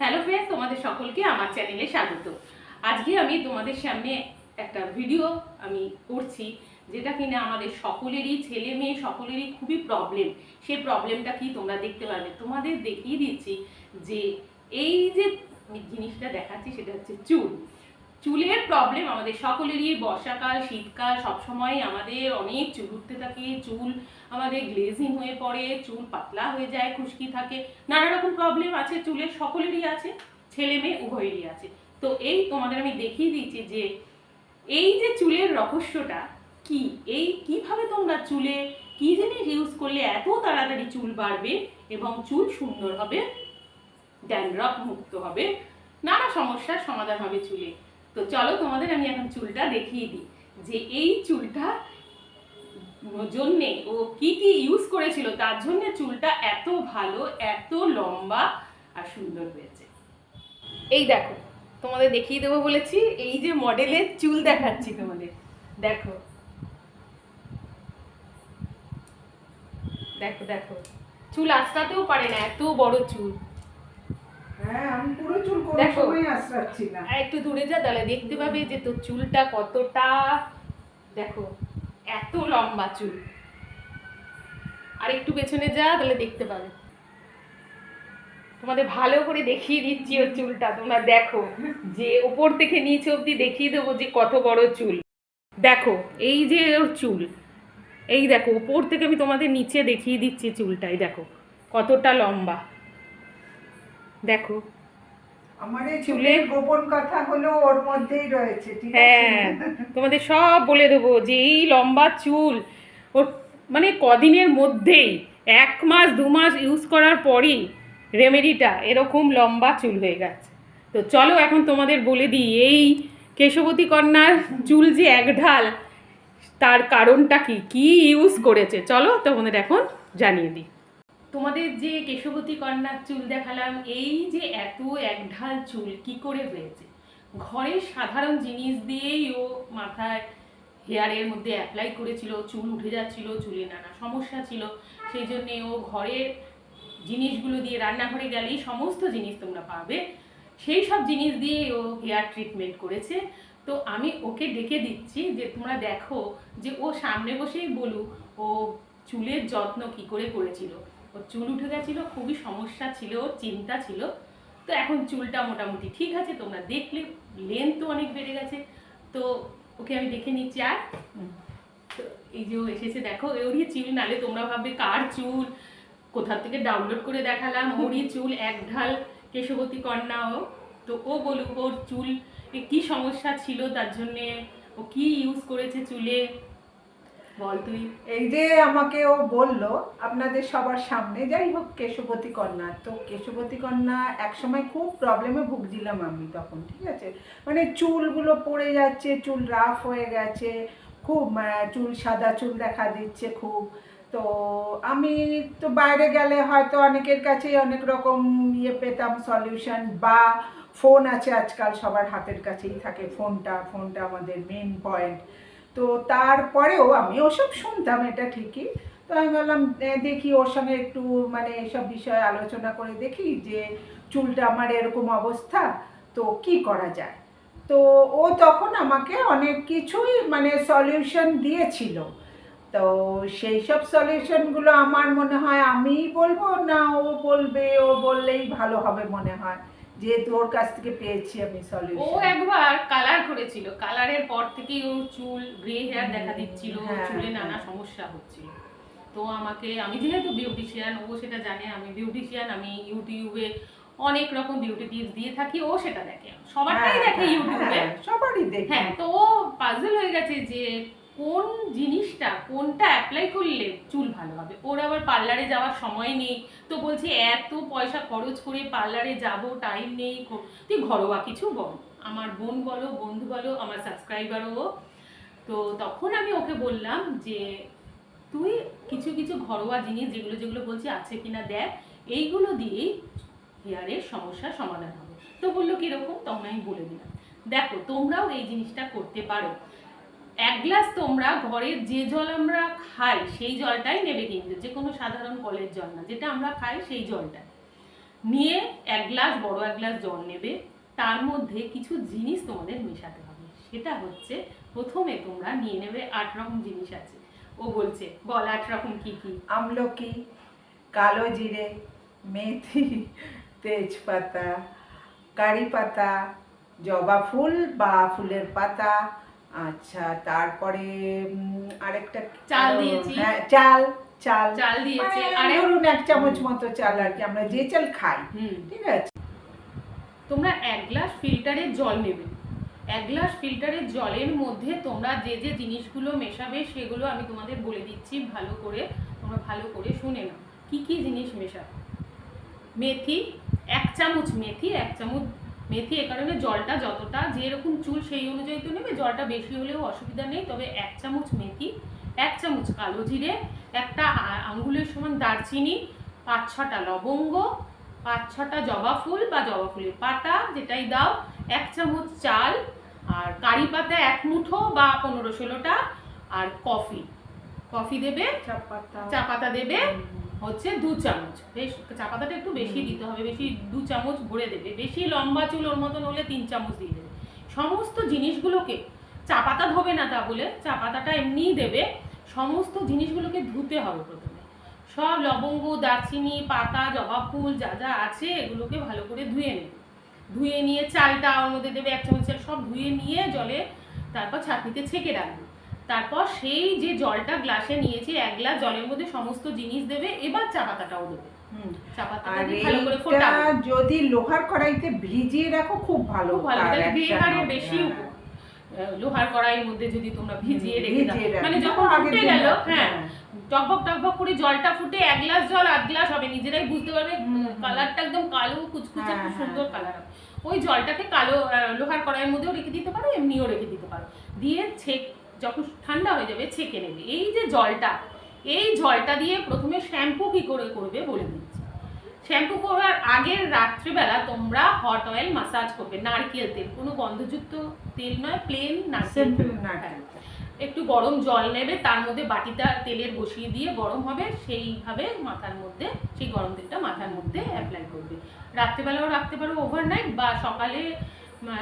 Hello friends তোমাদের সকলকে আমার চ্যানেলে স্বাগত। আজকে আমি তোমাদের সামনে একটা ভিডিও আমি করছি, যেটা কিনা আমাদের সকলেরই, ছেলে মেয়ে সকলেরই খুবই প্রবলেম সেই প্রবলেমটা কি তোমরা দেখতে পারবে। তোমাদের দেখিয়ে দিচ্ছি যে এই যে জিনিসটা দেখাচ্ছি, সেটা হচ্ছে চুল। চুলের প্রবলেম আমাদের সকলেরই বর্ষাকাল, শীতকাল সবসময় আমাদের অনেক চুল উঠতে থাকে, চুল আমাদের গ্লেজিং হয়ে পড়ে, চুল পাতলা হয়ে যায়, খুশকি থাকে নানা রকম প্রবলেম আছে, চুলের সকলেরই আছে, ছেলে মেয়ে উভয়েরই আছে। তো এই তোমাদের আমি দেখিয়ে দিচ্ছি যে এই যে চুলের রহস্যটা কি? এই কীভাবে তোমরা চুলে কি জিনিস ইউজ করলে এত তাড়াতাড়ি চুল বাড়বে এবং চুল সুন্দর হবে ড্যান্ড্রফ মুক্ত হবে, নানা সমস্যার সমাধান হবে চুলে। তো চলো তোমাদের আমি এখন চুলটা দেখিয়ে দিই যে এই চুলটা জন্যে ও কি কি ইউজ করেছিল, তার জন্য চুলটা এত ভালো, এত লম্বা আর সুন্দর হয়েছে। এই দেখো, তোমাদের দেখিয়ে দেবো বলেছি, এই যে মডেলের চুল দেখাচ্ছি তোমাদের। দেখো। দেখো দেখো। চুল আঁচড়াতেও পারে না, এত বড় চুল হ্যাঁ আমি পুরো চুল কোনো দেখো। আর একটু দূরে যা তাহলে দেখতে পাবে যে তোর চুলটা কতটা দেখো এত লম্বা চুল। আর একটু পেছনে যা তাহলে দেখতে পাবে। তোমাদের ভালো করে দেখিয়ে দিচ্ছি ওর চুলটা তোমরা দেখো যে ওপর থেকে নিচে অব্দি দেখিয়ে দেবো যে কত বড় চুল। দেখো এই যে ওর চুল এই দেখো ওপর থেকে আমি তোমাদের নিচে দেখিয়ে দিচ্ছি চুলটাই দেখো কতটা লম্বা। দেখো। আমার এই চুলের গোপন কথা হলো ওর মধ্যেই রয়েছে ঠিক আছে? হ্যাঁ তোমাদের সব বলে দেবো যে এই লম্বা চুল ওর মানে কদিনের মধ্যেই এক মাস দু মাস ইউজ করার পরই রেমেডিটা এরকম লম্বা চুল হয়ে গেছে। তো চলো এখন তোমাদের বলে দিই এই কেশবতী কন্যার চুল যে এক ঢাল তার কারণটা কি? কি ইউজ করেছে? চলো তোমাদের এখন জানিয়ে দিই। তোমাদের যে কেশবতী কন্যার চুল দেখালাম, এই যে এত এক ঢাল চুল, কি করে হয়েছে? ঘরের সাধারণ জিনিস দিয়েই ও মাথায় হেয়ারের মধ্যে অ্যাপ্লাই করেছিল, চুল উঠে যাচ্ছিল, চুলে নানা সমস্যা ছিল। সেই জন্যে ও ঘরের জিনিসগুলো দিয়ে রান্নাঘরে গেলেই সমস্ত জিনিস তোমরা পাবে। সেই সব জিনিস দিয়ে ও হেয়ার ট্রিটমেন্ট করেছে। তো আমি ওকে ডেকে দিচ্ছি যে, তোমরা দেখো যে ও সামনে বসেই বলুক, ও চুলের যত্ন কি করে করেছিল। ওর চুল উঠে গেছিল খুবই সমস্যা ছিল ওর চিন্তা ছিল। তো এখন চুলটা মোটামুটি ঠিক আছে তোমরা দেখলে লেন্থ তো অনেক বেড়ে গেছে। তো ওকে আমি দেখে নিচ্ছি আর? তো এই যে এসেছে দেখো ওরই চুল নালে তোমরা ভাববে কার চুল? কোথা থেকে ডাউনলোড করে দেখালাম ওরই চুল এক ঢাল কেশবতী কন্যা ও। তো ও বলুক ওর চুল কি সমস্যা ছিল তার জন্যে ও কি ইউজ করেছে চুলে? বল তুই। এই যে আমাকে ও বলল আপনাদের সবার সামনে যাই হোক কেশবতী কন্যা তো কেশবতী কন্যা একসময় খুব প্রবলেমে ভুগছিলাম আমি তখন ঠিক আছে? মানে চুলগুলো পড়ে যাচ্ছে চুল রাফ হয়ে গেছে খুব আহ, চুল সাদা চুল দেখা দিচ্ছে খুব। তো আমি তো বাইরে গেলে হয়তো অনেকের কাছেই অনেক রকম ইয়ে পেতাম সলিউশন বা ফোন আছে আজকাল সবার হাতের কাছেই থাকে ফোনটা ফোনটা আমাদের মেন পয়েন্ট তো তারপরেও আমি ওসব শুনতাম, এটা ঠিকই। তো আমি বললাম দেখি ওর সঙ্গে একটু মানে এসব বিষয়ে আলোচনা করে দেখি যে চুলটা আমার এরকম অবস্থা, তো কি করা যায়? তো ও তখন আমাকে অনেক কিছুই মানে সলিউশন দিয়েছিল। তো সেই সব সলিউশনগুলো আমার মনে হয় আমিই বলব না ও বলবে? ও বললেই ভালো হবে মনে হয়। যেহেতু ওর কাছ থেকে পেয়েছি আমি সলিউশন ও একবার কালার করেছিল। কালারের পর থেকেই ও চুল গ্রে হেয়ার দেখা দিচ্ছিল হ্যাঁ, চুলে নানা হ্যাঁ। সমস্যা হচ্ছিল। তো আমাকে আমি যেহেতু বিউটিশিয়ান ও সেটা জানে আমি বিউটিশিয়ান আমি ইউটিউবে অনেক রকম বিউটি টিপস দিয়ে থাকি ও সেটা দেখে। সবারটাই দেখে ইউটিউবে সবারই দেখে। হ্যাঁ তো ও পাজল হয়ে গেছে যে কোন জিনিসটা কোনটা অ্যাপ্লাই করলে চুল ভালো হবে। ওর আবার পার্লারে যাওয়ার সময় নেই। তো বলছে, এত পয়সা খরচ করে পার্লারে যাব টাইম নেই তুই ঘরোয়া কিছু বল। আমার বোন বলো, বন্ধু বলো, আমার সাবস্ক্রাইবারও তো তখন আমি ওকে বললাম যে, তুই কিছু কিছু ঘরোয়া জিনিস যেগুলো যেগুলো বলছি আছে কিনা দেখ। এইগুলো দিয়েই হেয়ারের সমস্যার সমাধান হবে। তো বলল কীরকম? তখন আমি বলে দিলাম, দেখো, তোমরাও এই জিনিসটা করতে পারো। এক গ্লাস তোমরা ঘরের যে জল আমরা খাই, সেই জলটাই নেবে কিন্তু, যে কোনো সাধারণ কলের জল না, যেটা আমরা খাই সেই জলটা। নিয়ে এক গ্লাস, বড় এক গ্লাস জল নেবে, তার মধ্যে কিছু জিনিস তোমাদের মেশাতে হবে। সেটা হচ্ছে, প্রথমে তোমরা নিয়ে নেবে আট রকম জিনিস আছে। ও বলছে, বল আট রকম কি কি? আমলকি, কালো জিরে, মেথি, তেজপাতা, কারি পাতা, জবা ফুল বা ফুলের পাতা আচ্ছা তারপরে আরেকটা চাল দিয়েছি। হ্যাঁ চাল চাল। চাল দিয়েছে। মানে আর ধরুন এক চামচ মতো চাল আর কি আমরা যে চাল খাই ঠিক আছে? তোমরা এক গ্লাস ফিল্টারের জল নেবে। এক গ্লাস ফিল্টারের জলের মধ্যে তোমরা যে যে জিনিসগুলো মেশাবে সেগুলো আমি তোমাদের বলে দিচ্ছি ভালো করে। তোমরা ভালো করে শুনে নাও। কি কি জিনিস মেশাবে? মেথি এক চামচ মেথি এক চামচ মেথি, এ কারণে জলটা যতটা যেরকম চুল সেই অনুযায়ী তো নেবে, জলটা বেশি হলেও অসুবিধা নেই। তবে এক চামচ মেথি, এক চামচ কালো জিরে, একটা আঙ্গুলের সমান দারচিনি, পাঁচ ছটা লবঙ্গ, পাঁচ ছটা জবা ফুল বা জবা ফুলের পাতা যেটাই দাও, এক চামচ চাল, আর কারি পাতা এক মুঠো বা পনেরো ষোলোটা, আর কফি। কফি দেবে চা পাতা দেবে হচ্ছে দু চামচ। বেশ চা পাতাটা একটু বেশি দিতে হবে বেশি দু চামচ ভরে দেবে। বেশি লম্বা চুল ওর মতন হলে তিন চামচ দিয়ে দেবে। সমস্ত জিনিসগুলোকে চা পাতা ধোবে না তা বলে চা পাতাটা এমনিই দেবে সমস্ত জিনিসগুলোকে ধুতে হবে প্রথমে। সব লবঙ্গ দারচিনি পাতা জবা ফুল যা যা আছে এগুলোকে ভালো করে ধুয়ে নেবে। ধুয়ে নিয়ে চালটা ওর মধ্যে দেবে এক চামচ চাল সব ধুয়ে নিয়ে জলে তারপর ছাঁকনিতে ছেঁকে রাখবে। তারপর সেই যে জলটা গ্লাসে নিয়েছে এক গ্লাস জলের মধ্যে সমস্ত জিনিস দেবে এবার চা পাতাটাও দেবে। যদি লোহার কড়াইতে ভিজিয়ে রাখো খুব ভালো বেশি হ্যাঁ। লোহার কড়াইয়ের মধ্যে যদি তোমরা ভিজিয়ে রেখে দাও। মানে যখন ফুটে গেল হ্যাঁ টকবক টকবক করে জলটা ফুটে এক গ্লাস জল আধ গ্লাস হবে। নিজেরাই বুঝতে পারবে। কালারটা একদম কালো কুচকুচে হ্যাঁ, খুব হ্যাঁ। সুন্দর কালার হবে। ওই জলটাকে কালো লোহার কড়াইয়ের মধ্যেও রেখে দিতে পারো এমনিও রেখে দিতে পারো। দিয়ে ছেক যখন ঠান্ডা হয়ে যাবে ছেঁকে নেবে। এই যে জলটা এই জলটা দিয়ে প্রথমে শ্যাম্পু কি করে করবে বলে দিচ্ছি শ্যাম্পু করার আগের রাত্রিবেলা তোমরা হট অয়েল মাসাজ করবে নারকেল তেল। কোনো গন্ধযুক্ত তেল নয় প্লেন নারকেল হ্যাঁ। একটু গরম জল নেবে তার মধ্যে বাটিটা তেলের বসিয়ে দিয়ে গরম হবে সেইভাবে মাথার মধ্যে সেই গরম তেলটা মাথার মধ্যে অ্যাপ্লাই করবে। রাত্রেবেলাও রাখতে পারো ওভারনাইট বা সকালে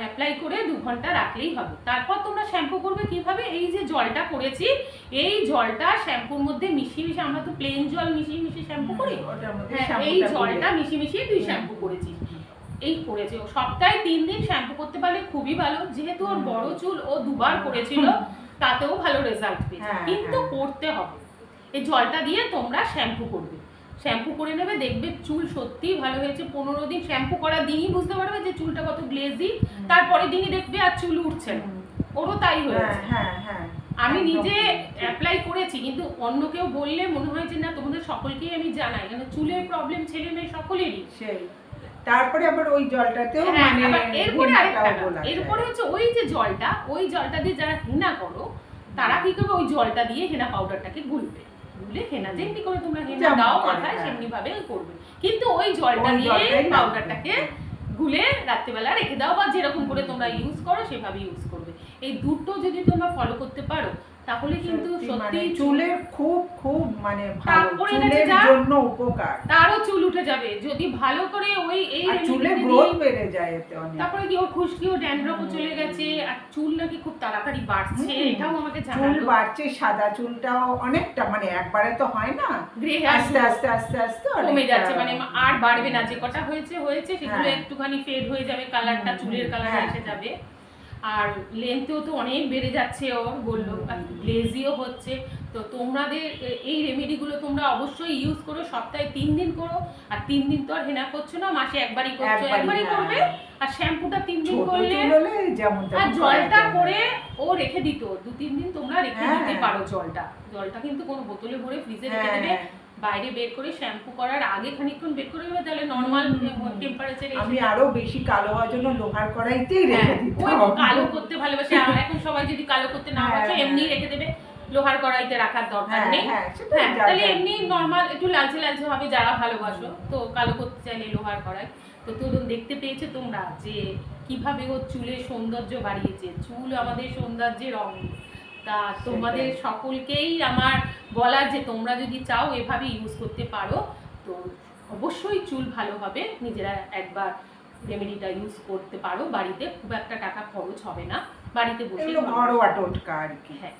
অ্যাপ্লাই করে দু ঘণ্টা রাখলেই হবে। তারপর তোমরা শ্যাম্পু করবে কীভাবে? এই যে জলটা করেছি এই জলটা শ্যাম্পুর মধ্যে মিশিয়ে মিশিয়ে আমরা তো প্লেন জল মিশিয়ে মিশিয়ে শ্যাম্পু করি? হ্যাঁ এই জলটা মিশিয়ে মিশিয়ে তুই শ্যাম্পু করেছিস। এই করেছে। সপ্তাহে তিন দিন শ্যাম্পু করতে পারলে খুবই ভালো। যেহেতু ওর বড় চুল ও দুবার করেছিল তাতেও ভালো রেজাল্ট পেয়েছে। হ্যাঁ, কিন্তু হ্যাঁ। করতে হবে। এই জলটা দিয়ে তোমরা শ্যাম্পু করবে। শ্যাম্পু করে নেবে দেখবে চুল সত্যিই ভালো হয়েছে। পনেরো দিন শ্যাম্পু করার দিনই বুঝতে পারবে যে চুলটা কত গ্লেজি তারপরে দিনই দেখবে আর চুল উঠছে না। ওরও তাই হ্যাঁ হয়েছে। হ্যাঁ হ্যাঁ আমি নিজে অ্যাপ্লাই করেছি কিন্তু অন্য কেউ বললে মনে হয় যে না তোমাদের সকলকেই আমি জানাই। কেন চুলের প্রবলেম ছেলে মেয়ে সকলেরই। তারপরে আবার ওই জলটাতেও হ্যাঁ, মানে এরপরে আরেকটা। এরপরে হচ্ছে ওই যে জলটা ওই জলটা দিয়ে যারা হেনা করো তারা কি করবে? ওই জলটা দিয়ে হেনা পাউডারটাকে গুলবে। গুলে হেনা যেমনি করে তোমরা হেনা দাও মাথায় হ্যাঁ। সেমনি ভাবে করবে। কিন্তু ওই জলটা দিয়ে পাউডারটাকে গুলে রাত্রিবেলা রেখে দাও বা যেরকম করে তোমরা ইউজ করো সেভাবে ইউজ করবে। এই দুটো যদি তোমরা ফলো করতে পারো তাহলে কিন্তু সত্যি সত্যি মানে চুলের খুব খুব মানে ভালো চুলের জন্য উপকার। তারও চুল উঠে যাবে। যদি ভালো করে ওই এই remedy গ্রোথ বেড়ে যায় এতে অনেক। তারপরে কি ওর খুশকিও ড্যান্ড্রফও চলে গেছে আর চুল নাকি খুব তাড়াতাড়ি বাড়ছে এটাও আমাকে চুল বাড়ছে সাদা চুলটাও অনেকটা মানে একবারে তো হয় না। আস্তে আস্তে আস্তে আস্তে কমে যাচ্ছে মানে আর বাড়বে না। যে কটা হয়েছে হয়েছে সেগুলো হ্যাঁ। একটুখানি ফেড হয়ে যাবে কালারটা চুলের কালার হ্যাঁ, এসে। যাবে। আর লেন্থেও তো অনেক বেড়ে যাচ্ছে ওর বলল। গ্লেজিও হচ্ছে তো তোমাদের এই রেমেডিগুলো তোমরা অবশ্যই ইউজ করো সপ্তাহে তিন দিন করো আর তিন দিন তো আর হেনা করছ না মাসে একবারই করছ একবারই, হ্যাঁ। করবে আর শ্যাম্পুটা তিন দিন করলে আর জলটা করে ও রেখে দিত দু তিন দিন তোমরা রেখে হ্যাঁ। দিতে পারো জলটা জলটা কিন্তু কোনো বোতলে ভরে ফ্রিজে রেখে হ্যাঁ, দেবে হ্যাঁ। বাইরে বের করে শ্যাম্পু করার আগে খানিকক্ষণ বের করে দেবে তাহলে নর্মাল। টেম্পারেচারে আমি আরও বেশি কালো হওয়ার জন্য লোহার কড়াইতেই রেখে দিতাম হ্যাঁ, কালো করতে ভালোবাসে। এখন সবাই যদি কালো করতে না হ্যাঁ, পারছ হ্যাঁ। এমনি রেখে দেবে। লোহার কড়াইতে রাখার দরকার হ্যাঁ নেই। হ্যাঁ হ্যাঁ তাহলে এমনি নর্মাল একটু লালচে লালচে হবে যারা ভালোবাসো তো কালো করতে চাইলে লোহার কড়াই। তো তরুণ দেখতে পেয়েছ তোমরা যে কীভাবে ওর চুলের সৌন্দর্য বাড়িয়েছে? চুল আমাদের সৌন্দর্যের অঙ্গ তা তোমাদের সকলকেই আমার বলার যে তোমরা যদি চাও এভাবে ইউজ করতে পারো তো অবশ্যই চুল ভালো হবে। নিজেরা একবার রেমেডিটা ইউজ করতে পারো। বাড়িতে খুব একটা টাকা খরচ হবে না। বাড়িতে বসে ঘরোয়া টোটকা আর কি। হ্যাঁ।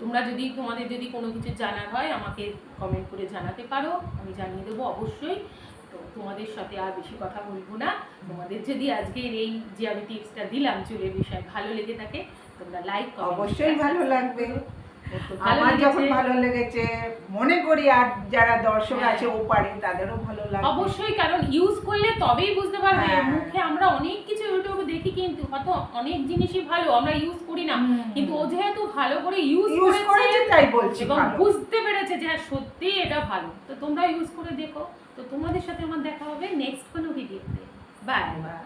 তোমরা যদি তোমাদের যদি কোনো কিছু জানার হয় আমাকে কমেন্ট করে জানাতে পারো। আমি জানিয়ে দেবো অবশ্যই। তো তোমাদের সাথে আর বেশি কথা বলব না। তোমাদের যদি আজকের এই যে আমি টিপসটা দিলাম চুলের বিষয়ে ভালো লেগে থাকে তোমরা লাইক অবশ্যই ভালো লাগবে। আমার যখন ভালো লেগেছে মনে করি আর যারা দর্শক হ্যাঁ। আছে ও পারে তাদেরও ভালো লাগবে। অবশ্যই কারণ ইউজ করলে তবেই বুঝতে পারবে। হ্যাঁ। মুখে আমরা অনেক কিছু ইউটিউবে দেখি কিন্তু হয়তো অনেক জিনিসই ভালো আমরা ইউজ করি না। কিন্তু ও যেহেতু ভালো করে ইউজ করেছে তাই বলছি এবং বুঝতে পেরেছে যে হ্যাঁ সত্যি এটা ভালো। তো তোমরা ইউজ করে দেখো। তো তোমাদের সাথে আমার দেখা হবে নেক্সট কোনো ভিডিওতে বাই বাহ।